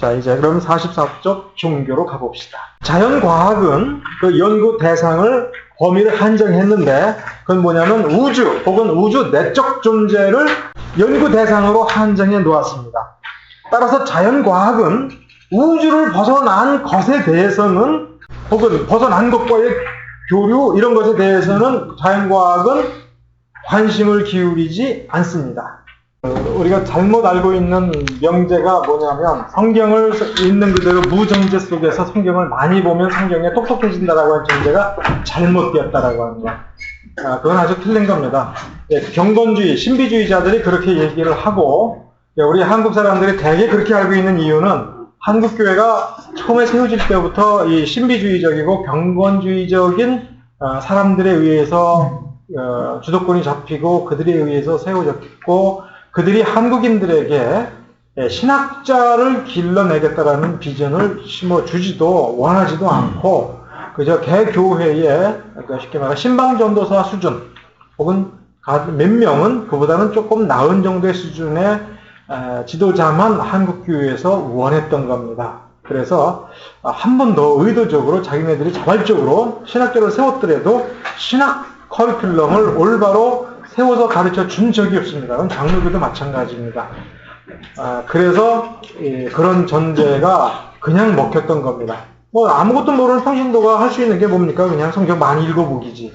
자, 이제 그럼 44쪽 종교로 가봅시다. 자연과학은 그 연구 대상을 범위를 한정했는데 그건 뭐냐면 우주 혹은 우주 내적 존재를 연구 대상으로 한정해 놓았습니다. 따라서 자연과학은 우주를 벗어난 것에 대해서는 혹은 벗어난 것과의 교류 이런 것에 대해서는 자연과학은 관심을 기울이지 않습니다. 어, 우리가 잘못 알고 있는 명제가 뭐냐면 성경을 있는 그대로 무정제 속에서 성경을 많이 보면 성경에 똑똑해진다라고 하는 정제가 잘못되었다라고 하는 거. 아, 그건 아주 틀린 겁니다. 예, 경건주의, 신비주의자들이 그렇게 얘기를 하고 예, 우리 한국 사람들이 대개 그렇게 알고 있는 이유는 한국 교회가 처음에 세워질 때부터 이 신비주의적이고 경건주의적인 어, 사람들에 의해서 어, 주도권이 잡히고 그들에 의해서 세워졌고 그들이 한국인들에게 예, 신학자를 길러내겠다라는 비전을 심어주지도 원하지도 않고 그저 개교회에 그러니까 쉽게 말해 신방전도사 수준 혹은 몇 명은 그보다는 조금 나은 정도의 수준의 지도자만 한국교회에서 원했던 겁니다. 그래서 한 번 더 의도적으로 자기네들이 자발적으로 신학교를 세웠더라도 신학 커리큘럼을 올바로 세워서 가르쳐 준 적이 없습니다. 그건 장로교도 마찬가지입니다. 아, 그래서 예, 그런 전제가 그냥 먹혔던 겁니다. 뭐 아무것도 모르는 평신도가 할 수 있는 게 뭡니까? 그냥 성경 많이 읽어보기지.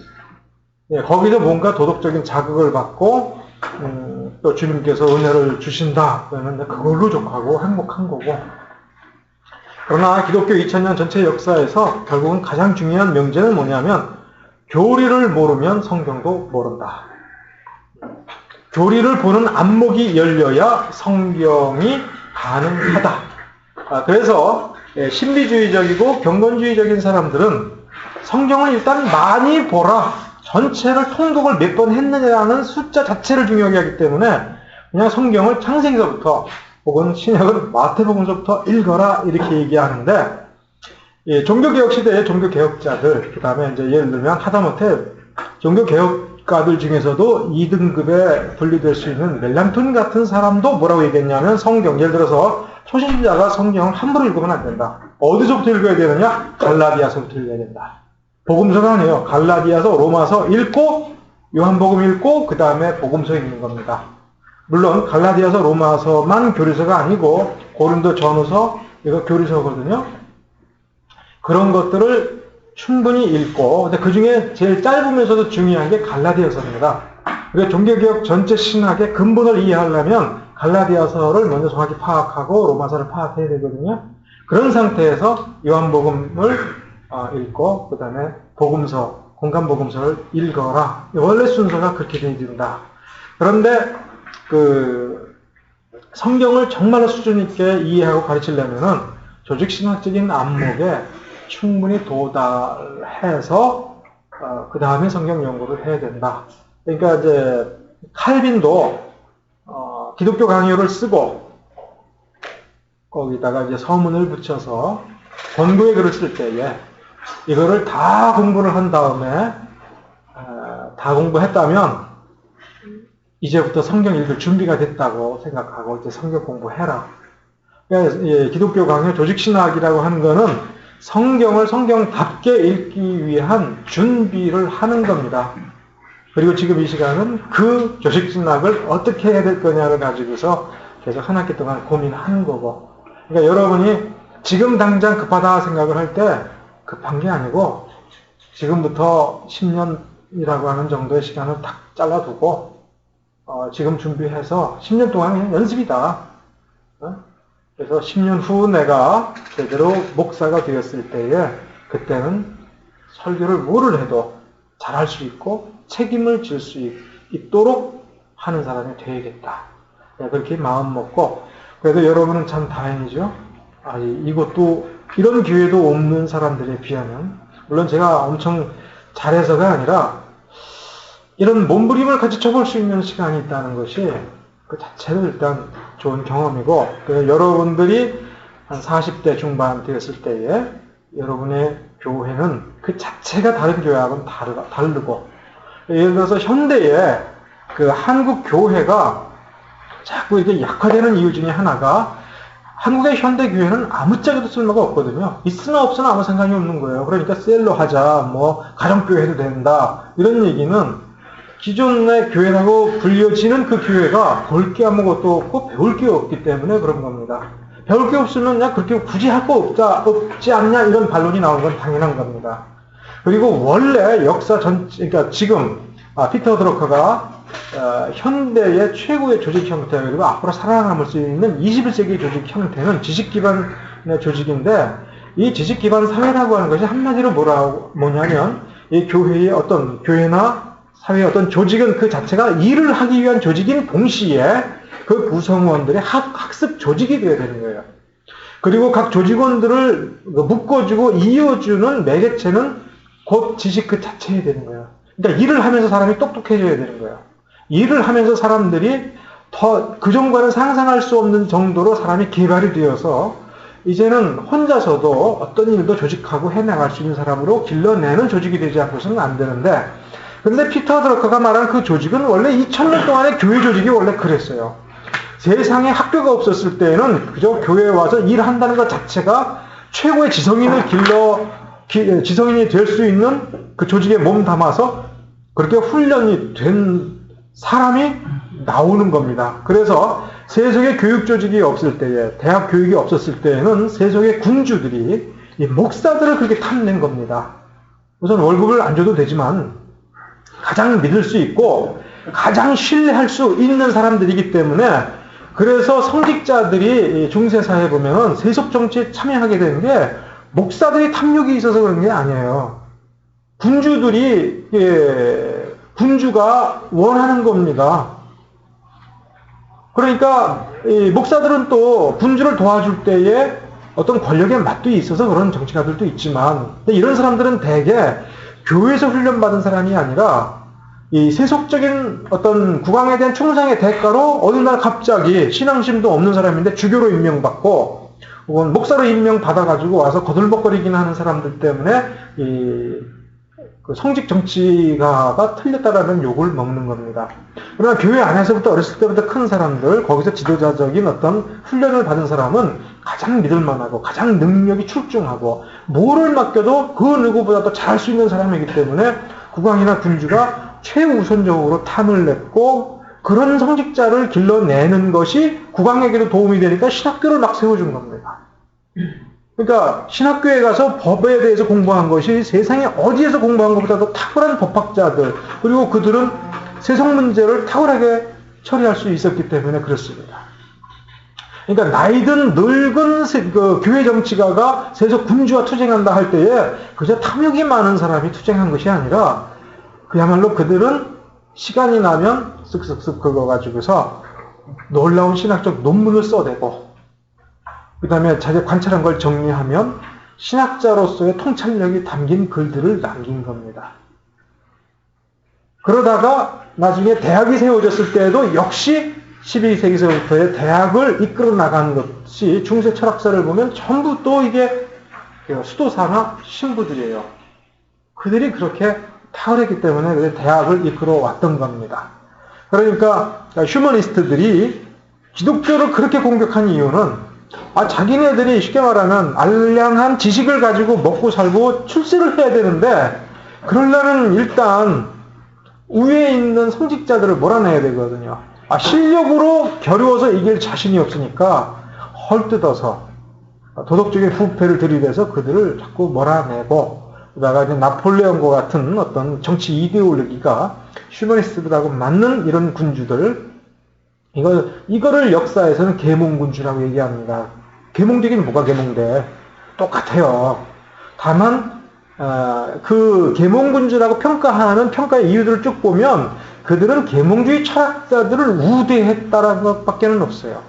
예, 거기서 뭔가 도덕적인 자극을 받고 음, 또 주님께서 은혜를 주신다. 그러면 그걸로 족하고 행복한 거고. 그러나 기독교 2000년 전체 역사에서 결국은 가장 중요한 명제는 뭐냐면 교리를 모르면 성경도 모른다. 교리를 보는 안목이 열려야 성경이 가능하다. 아, 그래서 예, 신비주의적이고 경건주의적인 사람들은 성경을 일단 많이 보라. 전체를 통독을 몇 번 했느냐는 숫자 자체를 중요하게 하기 때문에 그냥 성경을 창세기서부터 혹은 신약은 마태복음서부터 읽어라 이렇게 얘기하는데 예, 종교개혁 시대의 종교개혁자들 그 다음에 이제 예를 들면 하다못해 종교개혁 가들 중에서도 2등급에 분리될 수 있는 멜란톤 같은 사람도 뭐라고 얘기했냐면 성경 예를 들어서 초신자가 성경을 함부로 읽으면 안 된다. 어디서부터 읽어야 되느냐? 갈라디아서부터 읽어야 된다. 복음서가 아니에요. 갈라디아서, 로마서 읽고 요한복음 읽고 그 다음에 복음서 읽는 겁니다. 물론 갈라디아서, 로마서만 교리서가 아니고 고린도 전후서 이거 교리서거든요. 그런 것들을 충분히 읽고 근데 그 중에 제일 짧으면서도 중요한 게 갈라디아서입니다. 그러니까 종교개혁 전체 신학의 근본을 이해하려면 갈라디아서를 먼저 정확히 파악하고 로마서를 파악해야 되거든요. 그런 상태에서 요한복음을 어, 읽고 그 다음에 복음서, 공간복음서를 읽어라. 원래 순서가 그렇게 되어 있다. 그런데 그 성경을 정말로 수준 있게 이해하고 가르치려면은 조직신학적인 안목에 충분히 도달해서 어, 그 다음에 성경 연구를 해야 된다. 그러니까 이제 칼빈도 어, 기독교 강요를 쓰고 거기다가 이제 서문을 붙여서 권고의 글을 쓸 때에 이거를 다 공부를 한 다음에 어, 다 공부했다면 이제부터 성경 읽을 준비가 됐다고 생각하고 이제 성경 공부해라. 그러니까 예, 기독교 강요 조직신학이라고 하는 거는 성경을 성경답게 읽기 위한 준비를 하는 겁니다. 그리고 지금 이 시간은 그 조직신학을 어떻게 해야 될 거냐를 가지고서 계속 한 학기 동안 고민하는 거고. 그러니까 여러분이 지금 당장 급하다 생각을 할 때 급한 게 아니고 지금부터 10년이라고 하는 정도의 시간을 딱 잘라두고 어, 지금 준비해서 10년 동안 연습이다. 어? 그래서 10년 후 내가 제대로 목사가 되었을 때에 그때는 설교를 뭐를 해도 잘할 수 있고 책임을 질 수 있도록 하는 사람이 되야겠다. 네, 그렇게 마음 먹고 그래도 여러분은 참 다행이죠. 아, 이것도 이런 기회도 없는 사람들에 비하면 물론 제가 엄청 잘해서가 아니라 이런 몸부림을 같이 쳐볼 수 있는 시간이 있다는 것이 그 자체로 일단 좋은 경험이고 그 여러분들이 한 40대 중반 되었을 때에 여러분의 교회는 그 자체가 다른 교회하고는 다르, 다르고 예를 들어서 현대에 그 한국 교회가 자꾸 이게 약화되는 이유 중에 하나가 한국의 현대 교회는 아무짝에도 쓸모가 없거든요. 있으나 없으나 아무 상관이 없는 거예요. 그러니까 셀로 하자, 뭐 가정교회 해도 된다 이런 얘기는 기존의 교회라고 불려지는 그 교회가 볼 게 아무것도 없고 배울 게 없기 때문에 그런 겁니다. 배울 게 없으면 그냥 그렇게 굳이 할 거 없다, 없지 않냐 이런 반론이 나온 건 당연한 겁니다. 그리고 원래 역사 전, 그러니까 지금 아, 피터 드로커가 어, 현대의 최고의 조직 형태 그리고 앞으로 살아남을 수 있는 21세기 조직 형태는 지식 기반의 조직인데 이 지식 기반 사회라고 하는 것이 한마디로 뭐라 뭐냐면 이 교회의 어떤 교회나 사회의 어떤 조직은 그 자체가 일을 하기 위한 조직인 동시에 그 구성원들의 학, 학습 조직이 되어야 되는 거예요. 그리고 각 조직원들을 묶어주고 이어주는 매개체는 곧 지식 그 자체에 되는 거예요. 그러니까 일을 하면서 사람이 똑똑해져야 되는 거예요. 일을 하면서 사람들이 더 그전과는 상상할 수 없는 정도로 사람이 개발이 되어서 이제는 혼자서도 어떤 일도 조직하고 해나갈 수 있는 사람으로 길러내는 조직이 되지 않고서는 안 되는데 근데 피터 드러커가 말한 그 조직은 원래 2000년 동안의 교회 조직이 원래 그랬어요. 세상에 학교가 없었을 때에는 그저 교회에 와서 일한다는 것 자체가 최고의 지성인을 길러 지성인이 될 수 있는 그 조직에 몸 담아서 그렇게 훈련이 된 사람이 나오는 겁니다. 그래서 세속의 교육 조직이 없을 때에, 대학 교육이 없었을 때에는 세속의 군주들이 이 목사들을 그렇게 탐낸 겁니다. 우선 월급을 안 줘도 되지만 가장 믿을 수 있고 가장 신뢰할 수 있는 사람들이기 때문에 그래서 성직자들이 중세사회 보면 세속 정치에 참여하게 되는 게 목사들이 탐욕이 있어서 그런 게 아니에요. 군주들이 예, 군주가 원하는 겁니다. 그러니까 목사들은 또 군주를 도와줄 때에 어떤 권력의 맛도 있어서 그런 정치가들도 있지만 이런 사람들은 대개 교회에서 훈련받은 사람이 아니라 이 세속적인 어떤 국왕에 대한 충성의 대가로 어느 날 갑자기 신앙심도 없는 사람인데 주교로 임명받고 혹은 목사로 임명받아가지고 와서 거들먹거리기는 하는 사람들 때문에 이그 성직 정치가가 틀렸다라는 욕을 먹는 겁니다. 그러나 교회 안에서부터 어렸을 때부터 큰 사람들, 거기서 지도자적인 어떤 훈련을 받은 사람은 가장 믿을만하고 가장 능력이 출중하고 뭐를 맡겨도 그 누구보다도 잘할 수 있는 사람이기 때문에 국왕이나 군주가 최우선적으로 탐을 냈고 그런 성직자를 길러내는 것이 국왕에게도 도움이 되니까 신학교를 막 세워준 겁니다. 그러니까 신학교에 가서 법에 대해서 공부한 것이 세상에 어디에서 공부한 것보다도 탁월한 법학자들 그리고 그들은 세상 문제를 탁월하게 처리할 수 있었기 때문에 그렇습니다. 그러니까 나이든 늙은 세, 그 교회 정치가가 세속 군주와 투쟁한다 할 때에 그저 탐욕이 많은 사람이 투쟁한 것이 아니라 그야말로 그들은 시간이 나면 쓱쓱쓱 긁어가지고서 놀라운 신학적 논문을 써대고 그 다음에 자기가 관찰한 걸 정리하면 신학자로서의 통찰력이 담긴 글들을 남긴 겁니다. 그러다가 나중에 대학이 세워졌을 때에도 역시 12세기서부터의 대학을 이끌어 나간 것이 중세 철학사를 보면 전부 또 이게 수도사나 신부들이에요. 그들이 그렇게 탁월했기 때문에 대학을 이끌어 왔던 겁니다. 그러니까 휴머니스트들이 기독교를 그렇게 공격한 이유는 아, 자기네들이 쉽게 말하면 알량한 지식을 가지고 먹고 살고 출세를 해야 되는데 그러려면 일단 위에 있는 성직자들을 몰아내야 되거든요. 아, 실력으로 겨루어서 이길 자신이 없으니까 헐뜯어서 도덕적인 부패를 들이대서 그들을 자꾸 몰아내고 그다가 이제 나폴레옹과 같은 어떤 정치 이데올로기가 휴머니스트들하고 맞는 이런 군주들 이거 이거를 역사에서는 계몽군주라고 얘기합니다. 계몽되긴 뭐가 계몽돼? 똑같아요. 다만 어, 그 계몽군주라고 평가하는 평가의 이유들을 쭉 보면 그들은 계몽주의 철학자들을 우대했다라는 것밖에는 없어요.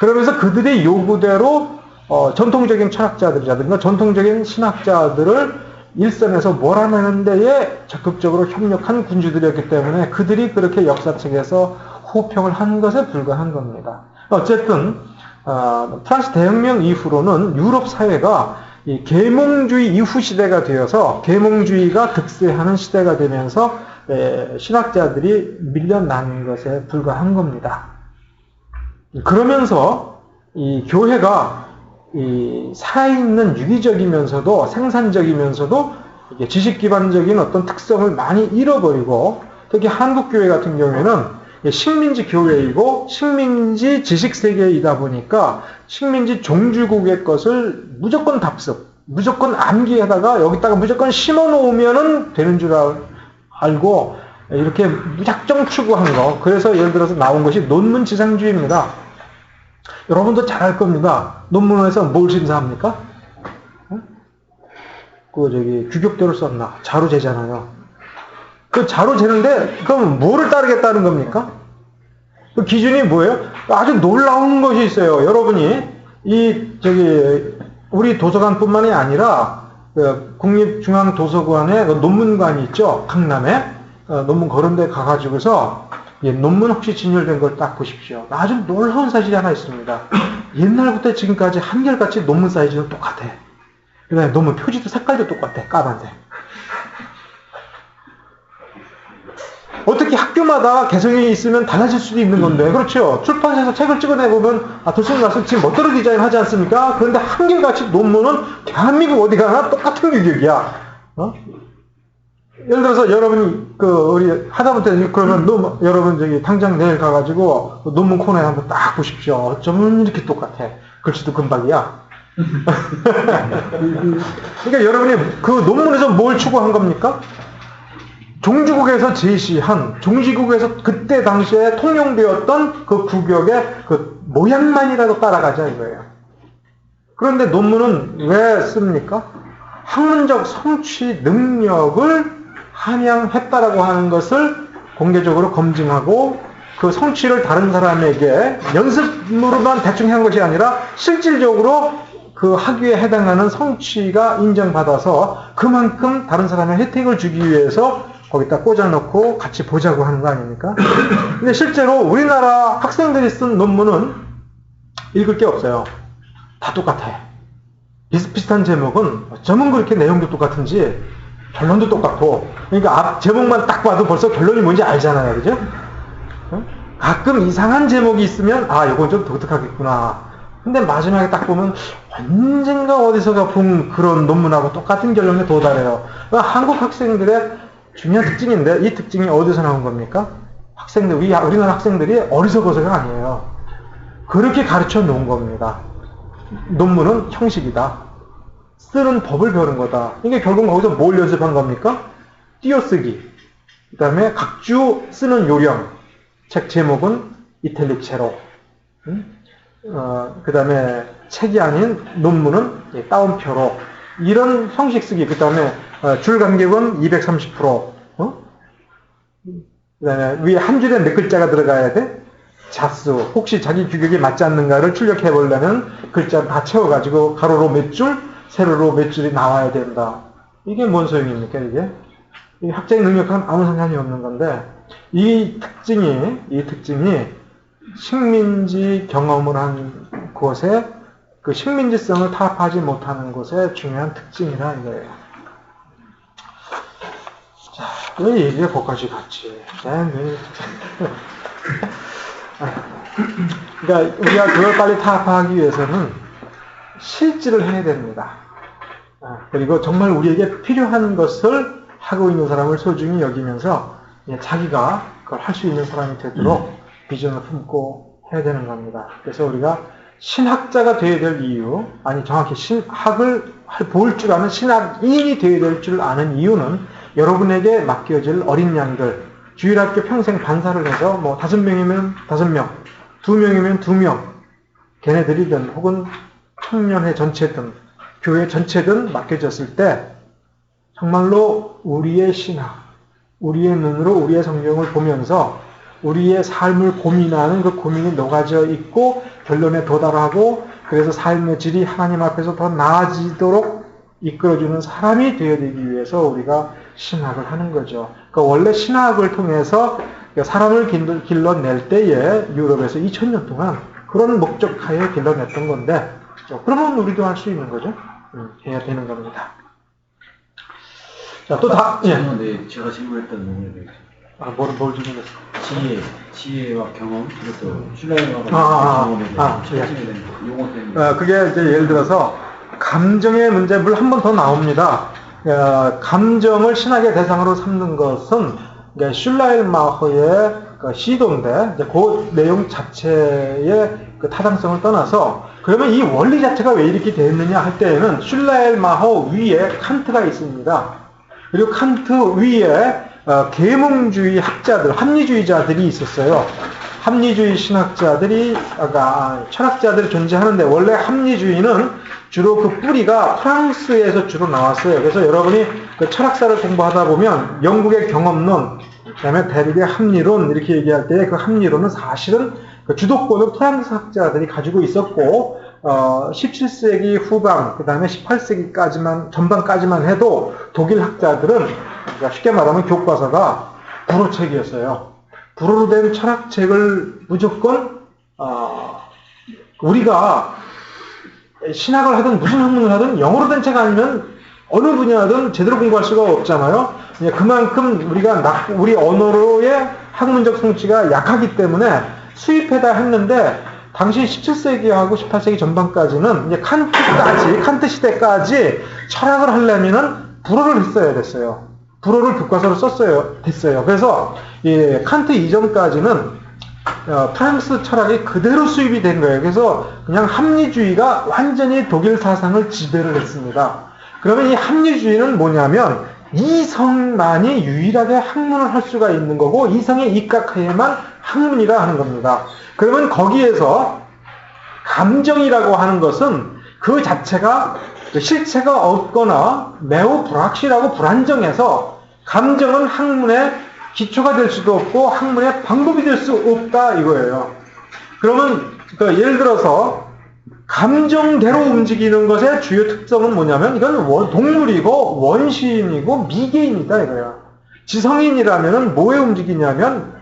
그러면서 그들의 요구대로 어, 전통적인 철학자들이라든가 전통적인 신학자들을 일선에서 몰아내는 데에 적극적으로 협력한 군주들이었기 때문에 그들이 그렇게 역사책에서 호평을 한 것에 불과한 겁니다. 어쨌든 어, 프랑스 대혁명 이후로는 유럽 사회가 이 계몽주의 이후 시대가 되어서 계몽주의가 득세하는 시대가 되면서 에, 신학자들이 밀려난 것에 불과한 겁니다. 그러면서 이 교회가 이 살아있는 유기적이면서도 생산적이면서도 지식 기반적인 어떤 특성을 많이 잃어버리고 특히 한국 교회 같은 경우에는 식민지 교회이고 식민지 지식 세계이다 보니까 식민지 종주국의 것을 무조건 답습, 무조건 암기하다가 여기다가 무조건 심어 놓으면은 되는 줄 알 고 이렇게 무작정 추구한 거. 그래서 예를 들어서 나온 것이 논문 지상주의입니다. 여러분도 잘 알 겁니다. 논문에서 뭘 심사합니까? 그 저기 규격대로 썼나? 자로 재잖아요. 그 자로 재는데 그럼 뭐를 따르겠다는 겁니까? 그 기준이 뭐예요? 아주 놀라운 것이 있어요. 여러분이 이 저기 우리 도서관뿐만이 아니라 그 국립중앙도서관에 그 논문관이 있죠. 강남에 어, 논문 그런 데 가가지고서 예, 논문 혹시 진열된 걸 딱 보십시오. 아주 놀라운 사실이 하나 있습니다. 옛날부터 지금까지 한결같이 논문 사이즈는 똑같아. 그 다음에 논문 표지도 색깔도 똑같아. 까만색. 어떻게 학교마다 개성이 있으면 달라질 수도 있는 건데, 그렇죠? 출판사에서 책을 찍어내보면, 아, 도서관 가서 지금 멋대로 디자인 하지 않습니까? 그런데 한결같이 논문은 대한민국 어디 가나 똑같은 규격이야. 어? 예를 들어서 여러분이 그 우리 하다못해 그러면 논 여러분 저기 당장 내일 가가지고 논문 코너에 한번 딱 보십시오. 어쩌면 이렇게 똑같아. 글씨도 금방이야. 그러니까 여러분이 그 논문에서 뭘 추구한 겁니까? 종주국에서 제시한 종지국에서 그때 당시에 통용되었던 그 구격의 그 모양만이라도 따라가자 이거예요. 그런데 논문은 왜 씁니까? 학문적 성취 능력을 함양했다라고 하는 것을 공개적으로 검증하고 그 성취를 다른 사람에게 연습으로만 대충 한 것이 아니라 실질적으로 그 학위에 해당하는 성취가 인정받아서 그만큼 다른 사람의 혜택을 주기 위해서 거기다 꽂아놓고 같이 보자고 하는 거 아닙니까? 근데 실제로 우리나라 학생들이 쓴 논문은 읽을 게 없어요. 다 똑같아요. 비슷비슷한 제목은 어쩌면 그렇게 내용도 똑같은지 결론도 똑같고 그러니까 앞 제목만 딱 봐도 벌써 결론이 뭔지 알잖아요. 그죠? 가끔 이상한 제목이 있으면 아 이건 좀 독특하겠구나. 근데 마지막에 딱 보면 언젠가 어디서가 본 그런 논문하고 똑같은 결론에 도달해요. 한국 학생들의 중요한 특징인데 이 특징이 어디서 나온 겁니까? 학생들, 우리, 우리나라 학생들이 어리석어서가 아니에요. 그렇게 가르쳐 놓은 겁니다. 논문은 형식이다. 쓰는 법을 배우는 거다. 이게 결국 거기서 뭘 연습한 겁니까? 띄어쓰기. 그 다음에 각주 쓰는 요령. 책 제목은 이탈릭 제로. 어, 그 다음에 책이 아닌 논문은 따옴표로. 이런 형식 쓰기. 그 다음에 어, 줄 간격은 230%. 어? 그 다음에 위에 한 줄에 몇 글자가 들어가야 돼? 자수. 혹시 자기 규격에 맞지 않는가를 출력해 보려면 글자 다 채워가지고 가로로 몇 줄, 세로로 몇 줄이 나와야 된다. 이게 뭔 소용입니까, 이게? 이 학자의 능력과는 아무 상관이 없는 건데, 이 특징이, 이 특징이 식민지 경험을 한 곳에 그 식민지성을 타협하지 못하는 곳의 중요한 특징이라 이거예요. 왜 얘기가 거기까지 갔지? 그러니까 우리가 그걸 빨리 타파하기 위해서는 실질을 해야 됩니다. 아, 그리고 정말 우리에게 필요한 것을 하고 있는 사람을 소중히 여기면서 자기가 그걸 할 수 있는 사람이 되도록 음. 비전을 품고 해야 되는 겁니다. 그래서 우리가 신학자가 되어야 될 이유, 아니 정확히 신학을 볼 줄 아는 신학인이 되어야 될 줄 아는 이유는 여러분에게 맡겨질 어린 양들, 주일학교 평생 반사를 해서 뭐 다섯 명이면 다섯 명, 두 명이면 두 명, 걔네들이든 혹은 청년회 전체든 교회 전체든 맡겨졌을 때 정말로 우리의 신학, 우리의 눈으로 우리의 성경을 보면서 우리의 삶을 고민하는 그 고민이 녹아져 있고 결론에 도달하고 그래서 삶의 질이 하나님 앞에서 더 나아지도록 이끌어주는 사람이 되어야 되기 위해서 우리가 신학을 하는 거죠. 그 원래 신학을 통해서 사람을 길러낼 때에 유럽에서 2000년 동안 그런 목적하에 길러냈던 건데, 그렇죠? 그러면 우리도 할 수 있는 거죠. 음, 해야 되는 겁니다. 자, 또 다, 예. 네, 제가 질문했던 부분에 아, 뭘, 뭘 질문했어? 지혜, 지혜와 경험, 그것도 아, 아, 경험에 아, 대해서 예. 되는 용어 때문에. 어, 그게 이제 예를 들어서 감정의 문제, 물론 한번 더 나옵니다. 어, 감정을 신학의 대상으로 삼는 것은 이게 슐라일마허의 그 시도인데 그 내용 자체의 그 타당성을 떠나서 그러면 이 원리 자체가 왜 이렇게 되었느냐 할 때에는 슐라일마허 위에 칸트가 있습니다. 그리고 칸트 위에 어, 계몽주의 학자들, 합리주의자들이 있었어요. 합리주의 신학자들이, 아까 아, 철학자들이 존재하는데 원래 합리주의는 주로 그 뿌리가 프랑스에서 주로 나왔어요. 그래서 여러분이 그 철학사를 공부하다 보면 영국의 경험론, 그다음에 대륙의 합리론 이렇게 얘기할 때 그 합리론은 사실은 그 주도권을 프랑스 학자들이 가지고 있었고 어, 17세기 후반, 그 다음에 18세기까지만, 전반까지만 해도 독일 학자들은, 그러니까 쉽게 말하면 교과서가 불어책이었어요. 불어로 된 철학책을 무조건, 어, 우리가 신학을 하든 무슨 학문을 하든 영어로 된 책 아니면 어느 분야든 제대로 공부할 수가 없잖아요. 예, 그만큼 우리가 낙- 우리 언어로의 학문적 성취가 약하기 때문에 수입해다 했는데 당시 17세기하고 18세기 전반까지는 칸트까지 칸트 시대까지 철학을 하려면은 불어를 했어야 됐어요. 불어를 교과서로 썼어요. 됐어요. 그래서 이 칸트 이전까지는 어, 프랑스 철학이 그대로 수입이 된 거예요. 그래서 그냥 합리주의가 완전히 독일 사상을 지배를 했습니다. 그러면 이 합리주의는 뭐냐면 이성만이 유일하게 학문을 할 수가 있는 거고 이성에 입각해야만 학문이라 하는 겁니다. 그러면 거기에서 감정이라고 하는 것은 그 자체가 그 실체가 없거나 매우 불확실하고 불안정해서 감정은 학문의 기초가 될 수도 없고 학문의 방법이 될 수 없다 이거예요. 그러면 그 예를 들어서 감정대로 움직이는 것의 주요 특성은 뭐냐면 이건 원- 동물이고 원시인이고 미개인이다 이거야. 지성인이라면 뭐에 움직이냐면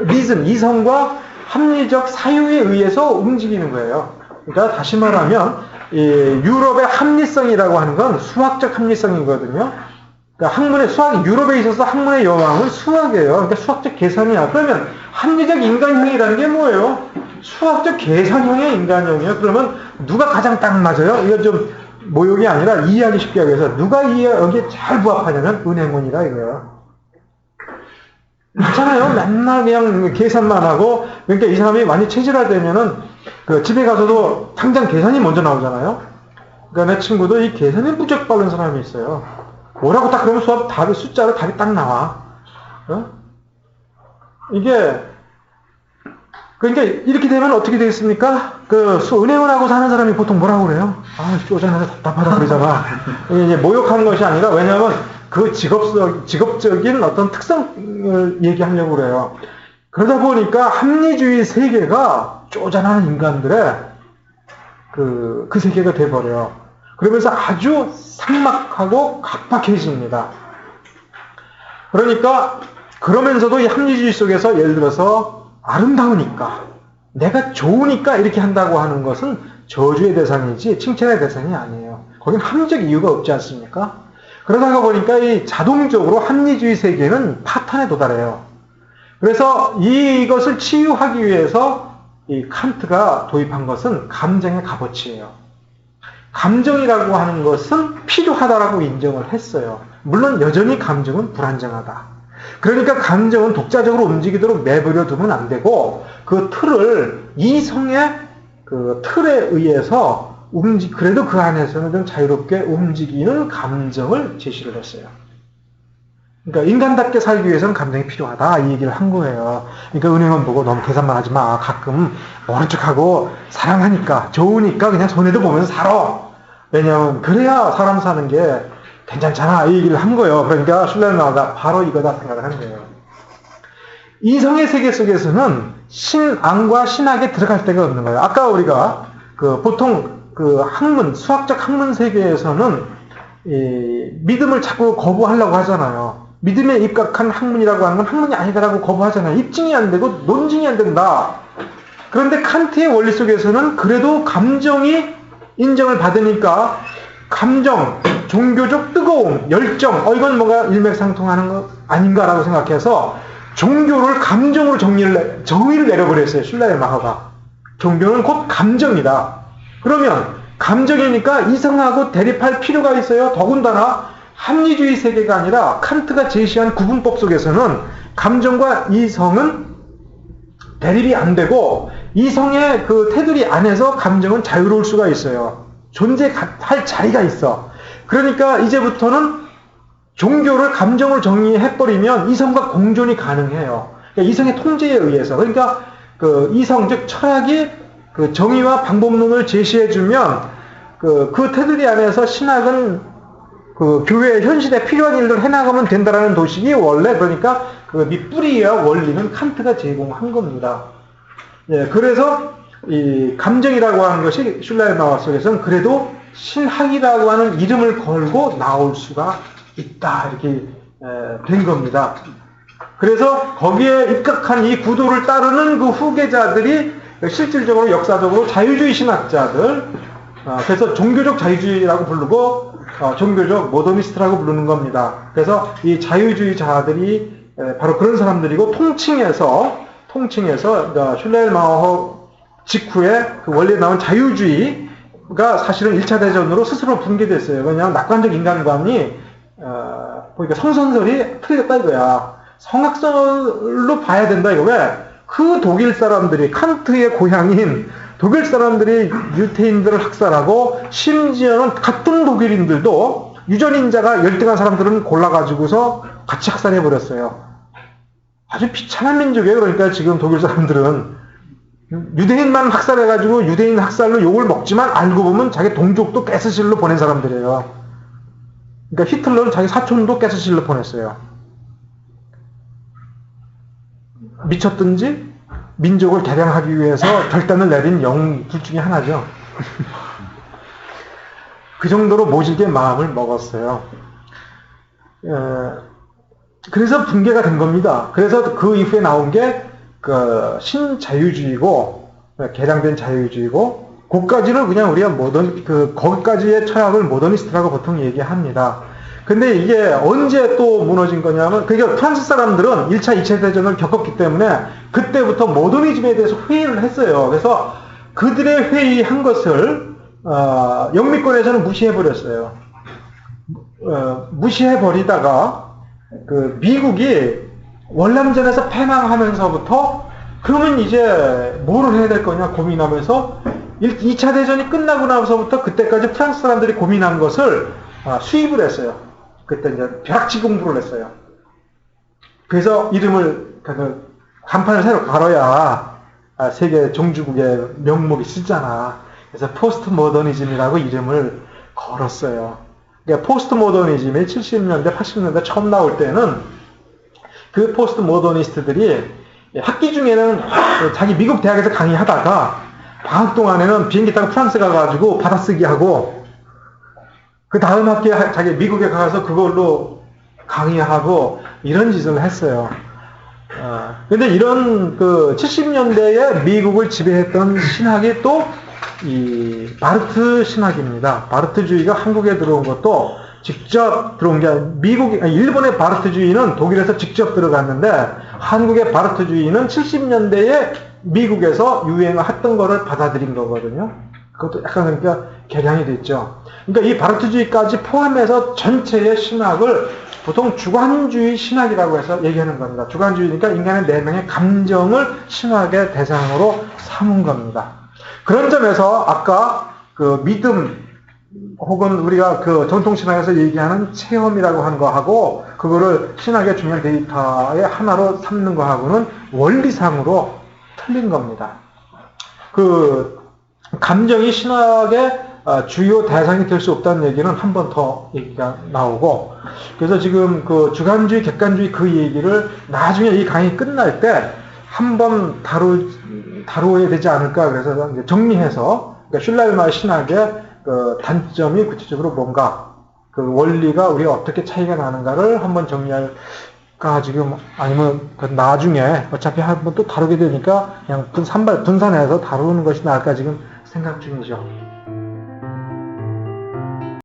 리즘, 이성과 합리적 사유에 의해서 움직이는 거예요. 그러니까 다시 말하면 이 유럽의 합리성이라고 하는 건 수학적 합리성이거든요. 그러니까 학문의 수학, 유럽에 있어서 학문의 여왕은 수학이에요. 그러니까 수학적 계산이야. 그러면 합리적 인간형이라는 게 뭐예요? 수학적 계산형의 인간형이에요. 그러면 누가 가장 딱 맞아요? 이거 좀 모욕이 아니라 이해하기 쉽게 하기 위해서 누가 이 여기에 잘 부합하냐면 은행원이다 이거예요. 있잖아요. 맨날 그냥 계산만 하고, 그러니까 이 사람이 많이 체질화되면은, 그 집에 가서도 당장 계산이 먼저 나오잖아요. 그러니까 내 친구도 이 계산이 무척 빠른 사람이 있어요. 뭐라고 딱 그러면 수업 답이, 숫자로 답이 딱 나와. 어? 이게, 그러니까 이렇게 되면 어떻게 되겠습니까? 그 수- 은행원하고 사는 사람이 보통 뭐라고 그래요? 아, 쪼잔해서 답답하다 그러잖아. 이게 이제 모욕하는 것이 아니라 왜냐하면 그 직업적, 직업적인 어떤 특성을 얘기하려고 그래요. 그러다 보니까 합리주의 세계가 쪼잔한 인간들의 그, 그 세계가 돼버려요. 그러면서 아주 삭막하고 각박해집니다. 그러니까, 그러면서도 이 합리주의 속에서 예를 들어서 아름다우니까, 내가 좋으니까 이렇게 한다고 하는 것은 저주의 대상이지 칭찬의 대상이 아니에요. 거긴 합리적 이유가 없지 않습니까? 그러다가 보니까 이 자동적으로 합리주의 세계는 파탄에 도달해요. 그래서 이것을 치유하기 위해서 이 칸트가 도입한 것은 감정의 값어치예요. 감정이라고 하는 것은 필요하다라고 인정을 했어요. 물론 여전히 감정은 불안정하다. 그러니까 감정은 독자적으로 움직이도록 내버려 두면 안 되고 그 틀을 이성의 그 틀에 의해서 움직 그래도 그 안에서는 좀 자유롭게 움직이는 감정을 제시를 했어요. 그러니까 인간답게 살기 위해서는 감정이 필요하다 이 얘기를 한 거예요. 그러니까 은행원 보고 너무 계산만 하지 마. 가끔 모른 척하고 사랑하니까 좋으니까 그냥 손해도 보면서 살아. 왜냐하면 그래야 사람 사는 게 괜찮잖아 이 얘기를 한 거예요. 그러니까 슐레르마가 바로 이거다 생각을 한 거예요. 이성의 세계 속에서는 신앙과 신학에 들어갈 데가 없는 거예요. 아까 우리가 그 보통 그 학문 수학적 학문 세계에서는 이 믿음을 자꾸 거부하려고 하잖아요. 믿음에 입각한 학문이라고 하는 건 학문이 아니다라고 거부하잖아요. 입증이 안 되고 논증이 안 된다. 그런데 칸트의 원리 속에서는 그래도 감정이 인정을 받으니까 감정, 종교적 뜨거움, 열정, 어, 이건 뭔가 일맥상통하는 거 아닌가라고 생각해서 종교를 감정으로 정리를, 내- 정의를 내려버렸어요. 슐라의 마하가. 종교는 곧 감정이다. 그러면 감정이니까 이성하고 대립할 필요가 있어요. 더군다나 합리주의 세계가 아니라 칸트가 제시한 구분법 속에서는 감정과 이성은 대립이 안 되고 이 성의 그 테두리 안에서 감정은 자유로울 수가 있어요. 존재할 자리가 있어. 그러니까 이제부터는 종교를 감정으로 정리해버리면 이성과 공존이 가능해요. 그러니까 이성의 통제에 의해서. 그러니까 그 이성, 즉 철학이 그 정의와 방법론을 제시해주면 그, 그 테두리 안에서 신학은 그 교회의 현실에 필요한 일을 해나가면 된다라는 도식이 원래 그러니까 그 밑뿌리와 원리는 칸트가 제공한 겁니다. 예, 그래서 이 감정이라고 하는 것이 슐라의 마와 속에서는 그래도 신학이라고 하는 이름을 걸고 나올 수가 있다 이렇게 에, 된 겁니다. 그래서 거기에 입각한 이 구도를 따르는 그 후계자들이 실질적으로 역사적으로 자유주의 신학자들, 어, 그래서 종교적 자유주의라고 부르고 어, 종교적 모더니스트라고 부르는 겁니다. 그래서 이 자유주의자들이 에, 바로 그런 사람들이고 통칭해서 통칭해서 어, 슐레르마허 직후에 그 원래 나온 자유주의가 사실은 1차 대전으로 스스로 붕괴됐어요. 왜냐하면 낙관적 인간관이 어, 보니까 성선설이 틀렸다 이거야. 성악설로 봐야 된다 이거 왜? 그 독일 사람들이 칸트의 고향인 독일 사람들이 유태인들을 학살하고 심지어는 같은 독일인들도 유전인자가 열등한 사람들은 골라가지고서 같이 학살해 버렸어요. 아주 비참한 민족이에요. 그러니까 지금 독일 사람들은 유대인만 학살해가지고 유대인 학살로 욕을 먹지만 알고 보면 자기 동족도 가스실로 보낸 사람들이에요. 그러니까 히틀러는 자기 사촌도 가스실로 보냈어요. 미쳤든지 민족을 개량하기 위해서 결단을 내린 영 둘 중에 하나죠. 그 정도로 모질게 마음을 먹었어요. 어, 그래서 붕괴가 된 겁니다. 그래서 그 이후에 나온 게 그 신자유주의고 개량된 자유주의고 그까지를 그냥 우리가 모던 그 거기까지의 철학을 모더니스트라고 보통 얘기합니다. 근데 이게 언제 또 무너진 거냐면 그게 프랑스 사람들은 1차, 2차 대전을 겪었기 때문에 그때부터 모더니즘에 대해서 회의를 했어요. 그래서 그들의 회의한 것을 어, 영미권에서는 무시해 버렸어요. 어, 무시해 버리다가 그 미국이 월남전에서 패망하면서부터 그러면 이제 뭐를 해야 될 거냐 고민하면서 2차 대전이 끝나고 나서부터 그때까지 프랑스 사람들이 고민한 것을 아, 수입을 했어요. 그때 이제 벼락치 공부를 했어요. 그래서 이름을 그 간판을 새로 갈아야 아, 세계 종주국의 명목이 쓰잖아. 그래서 포스트 모더니즘이라고 이름을 걸었어요. 그러니까 포스트 모더니즘이 70년대, 80년대 처음 나올 때는 그 포스트 모더니스트들이 학기 중에는 자기 미국 대학에서 강의하다가 방학 동안에는 비행기 타고 프랑스 가가지고 받아쓰기 하고 그 다음 학기에 자기 미국에 가서 그걸로 강의하고 이런 짓을 했어요. 어, 근데 이런 그 70년대에 미국을 지배했던 신학이 또 이 바르트 신학입니다. 바르트주의가 한국에 들어온 것도 직접 들어온 게 미국, 일본의 바르트주의는 독일에서 직접 들어갔는데 한국의 바르트주의는 70년대에 미국에서 유행을 했던 거를 받아들인 거거든요. 그것도 약간 그러니까 개량이 됐죠. 그러니까 이 바르트주의까지 포함해서 전체의 신학을 보통 주관주의 신학이라고 해서 얘기하는 겁니다. 주관주의니까 인간의 내면의 감정을 신학의 대상으로 삼은 겁니다. 그런 점에서 아까 그 믿음 혹은 우리가 그 전통 신학에서 얘기하는 체험이라고 하는 거하고 그거를 신학의 중요한 데이터의 하나로 삼는 거하고는 원리상으로 틀린 겁니다. 그 감정이 신학의 어, 주요 대상이 될 수 없다는 얘기는 한 번 더 얘기가 나오고 그래서 지금 그 주관주의, 객관주의 그 얘기를 나중에 이 강의 끝날 때 한 번 다루 다루어야 되지 않을까 그래서 이제 정리해서 그러니까 슐라이마 신학의 그 단점이 구체적으로 뭔가 그 원리가 우리가 어떻게 차이가 나는가를 한번 정리할까 지금 아니면 그 나중에 어차피 한번 또 다루게 되니까 그냥 분산해서 다루는 것이 나을까 지금 생각 중이죠.